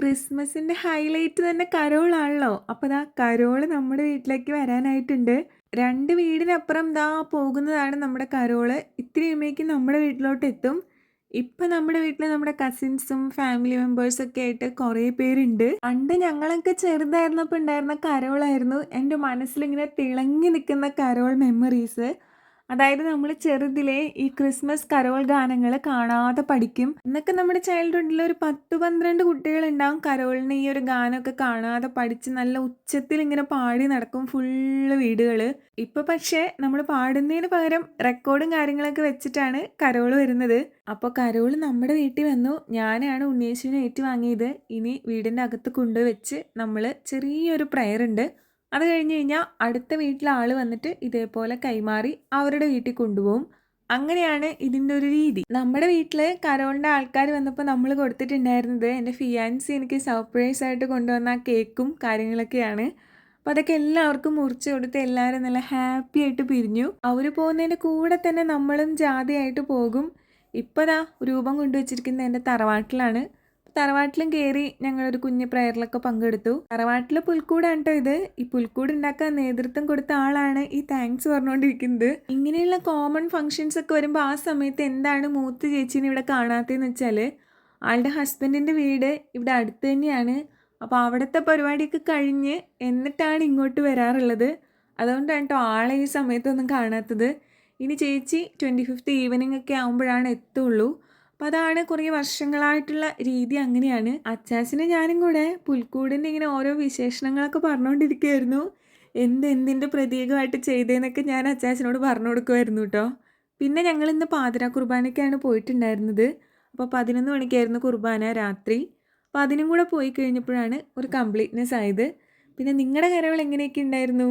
ക്രിസ്മസിന്റെ ഹൈലൈറ്റ് തന്നെ കരോളാണല്ലോ. അപ്പോൾ ദാ കരോൾ നമ്മുടെ വീട്ടിലേക്ക് വരാനായിട്ടുണ്ട്. രണ്ട് വീടിനപ്പുറം ദാ പോകുന്നതാണ് നമ്മുടെ കരോൾ. ഇത്തിരി നമ്മുടെ നമ്മുടെ വീട്ടിലോട്ടെത്തും. ഇപ്പൊ നമ്മുടെ വീട്ടിൽ നമ്മുടെ കസിൻസും ഫാമിലി മെമ്പേഴ്സും ഒക്കെ ആയിട്ട് കുറേ പേരുണ്ട്. പണ്ട് ഞങ്ങളൊക്കെ ചെറുതായിരുന്നപ്പോൾ ഉണ്ടായിരുന്ന കരോളായിരുന്നു എന്റെ മനസ്സിലിങ്ങനെ തിളങ്ങി നിൽക്കുന്ന കരോൾ മെമ്മറീസ്. അതായത് നമ്മൾ ചെറുതിലെ ഈ ക്രിസ്മസ് കരോൾ ഗാനങ്ങൾ കാണാതെ പഠിക്കും. എന്നൊക്കെ നമ്മുടെ ചൈൽഡ്ഹുഡിൽ ഒരു പത്ത് പന്ത്രണ്ട് കുട്ടികൾ ഉണ്ടാവും കരോളിനെ ഈ ഒരു ഗാനമൊക്കെ കാണാതെ പഠിച്ച് നല്ല ഉച്ചത്തിൽ ഇങ്ങനെ പാടി നടക്കും ഫുള്ള് വീടുകൾ ഇപ്പൊ പക്ഷേ നമ്മൾ പാടുന്നതിന് പകരം റെക്കോർഡും കാര്യങ്ങളൊക്കെ വെച്ചിട്ടാണ് കരോൾ വരുന്നത്. അപ്പോൾ കരോൾ നമ്മുടെ വീട്ടിൽ വന്നു. ഞാനാണ് ഉണ്ണിയേശുവിനെ ഏറ്റുവാങ്ങിയത്. ഇനി വീടിന്റെ അകത്ത് കൊണ്ടുവച്ച് വെച്ച് നമ്മൾ ചെറിയൊരു പ്രയർ ഉണ്ട്. അത് കഴിഞ്ഞ് കഴിഞ്ഞാൽ അടുത്ത വീട്ടിലെ ആൾ വന്നിട്ട് ഇതേപോലെ കൈമാറി അവരുടെ വീട്ടിൽ കൊണ്ടുപോകും. അങ്ങനെയാണ് ഇതിന്റെ ഒരു രീതി. നമ്മുടെ വീട്ടിൽ കരോളിന്റെ ആൾക്കാർ വന്നപ്പോൾ നമ്മൾ കൊടുത്തിട്ടുണ്ടായിരുന്നത് എന്റെ ഫിയാൻസി എനിക്ക് സർപ്രൈസ് ആയിട്ട് കൊണ്ടുവന്ന കേക്കും കാര്യങ്ങളൊക്കെയാണ്. അപ്പോൾ അതൊക്കെ എല്ലാവർക്കും മുറിച്ച് കൊടുത്ത് എല്ലാവരും നല്ല ഹാപ്പി ആയിട്ട് പിരിഞ്ഞു. അവർ പോകുന്നതിന്റെ കൂടെ തന്നെ നമ്മളും ജാതിയായിട്ട് പോകും. ഇപ്പോൾ ദാ രൂപം കൊണ്ടുവച്ചിരിക്കുന്നത് എന്റെ തറവാട്ടിലാണ്. തറവാട്ടിലും കേറി ഞങ്ങളൊരു കുഞ്ഞ് പ്രയറിലൊക്കെ പങ്കെടുത്തു. തറവാട്ടിലെ പുൽക്കൂടാണ് ട്ടോ ഇത്. ഈ പുൽക്കൂട് ഉണ്ടാക്കാൻ നേതൃത്വം കൊടുത്ത ആളാണ് ഈ താങ്ക്സ് പറഞ്ഞുകൊണ്ടിരിക്കുന്നത്. ഇങ്ങനെയുള്ള കോമൺ ഫങ്ഷൻസ് ഒക്കെ വരുമ്പോൾ ആ സമയത്ത് എന്താണ് മൂത്ത് ചേച്ചീനെ ഇവിടെ കാണാത്തതെന്ന് വെച്ചാൽ ആളുടെ ഹസ്ബൻഡിന്റെ വീട് ഇവിടെ അടുത്ത് തന്നെയാണ്. അപ്പോൾ അവിടുത്തെ പരിപാടിയൊക്കെ കഴിഞ്ഞ് എന്നിട്ടാണ് ഇങ്ങോട്ട് വരാറുള്ളത്. അതുകൊണ്ടാണ് കേട്ടോ ആളെ ഈ സമയത്തൊന്നും കാണാത്തത്. ഇനി ചേച്ചി ട്വന്റി ഫിഫ്ത്ത് ഈവനിങ് ഒക്കെ ആകുമ്പോഴാണ് എത്തുള്ളൂ. അപ്പൊ അതാണ് കുറേ വർഷങ്ങളായിട്ടുള്ള രീതി അങ്ങനെയാണ്. അച്ചാച്ചന് ഞാനും കൂടെ പുൽക്കൂടിന്റെ ഇങ്ങനെ ഓരോ വിശേഷണങ്ങളൊക്കെ പറഞ്ഞുകൊണ്ടിരിക്കുകയായിരുന്നു. എന്ത് എന്തിന്റെ പ്രതീകമായിട്ട് ചെയ്തതെന്നൊക്കെ ഞാൻ അച്ചാച്ചനോട് പറഞ്ഞു കൊടുക്കുമായിരുന്നു കേട്ടോ പിന്നെ ഞങ്ങൾ ഇന്ന് പാതിര കുർബാനയ്ക്കാണ് പോയിട്ടുണ്ടായിരുന്നത്. അപ്പോൾ പതിനൊന്ന് മണിക്കായിരുന്നു കുർബാന രാത്രി. അപ്പോൾ അതിനും കൂടെ പോയി കഴിഞ്ഞപ്പോഴാണ് ഒരു കംപ്ലീറ്റ്നെസ് ആയത്. പിന്നെ നിങ്ങളുടെ കരകൾ എങ്ങനെയൊക്കെ ഉണ്ടായിരുന്നു?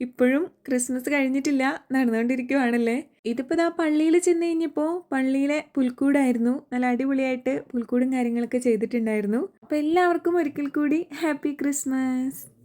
ഇപ്പോഴും ക്രിസ്മസ് കഴിഞ്ഞിട്ടില്ല നടന്നുകൊണ്ടിരിക്കുവാണല്ലേ. ഇതിപ്പോ ആ പള്ളിയിൽ ചെന്ന് കഴിഞ്ഞപ്പോ പള്ളിയിലെ പുൽക്കൂടായിരുന്നു. നല്ല അടിപൊളിയായിട്ട് പുൽക്കൂടും കാര്യങ്ങളൊക്കെ ചെയ്തിട്ടുണ്ടായിരുന്നു. അപ്പോൾ എല്ലാവർക്കും ഒരിക്കൽ കൂടി ഹാപ്പി ക്രിസ്മസ്.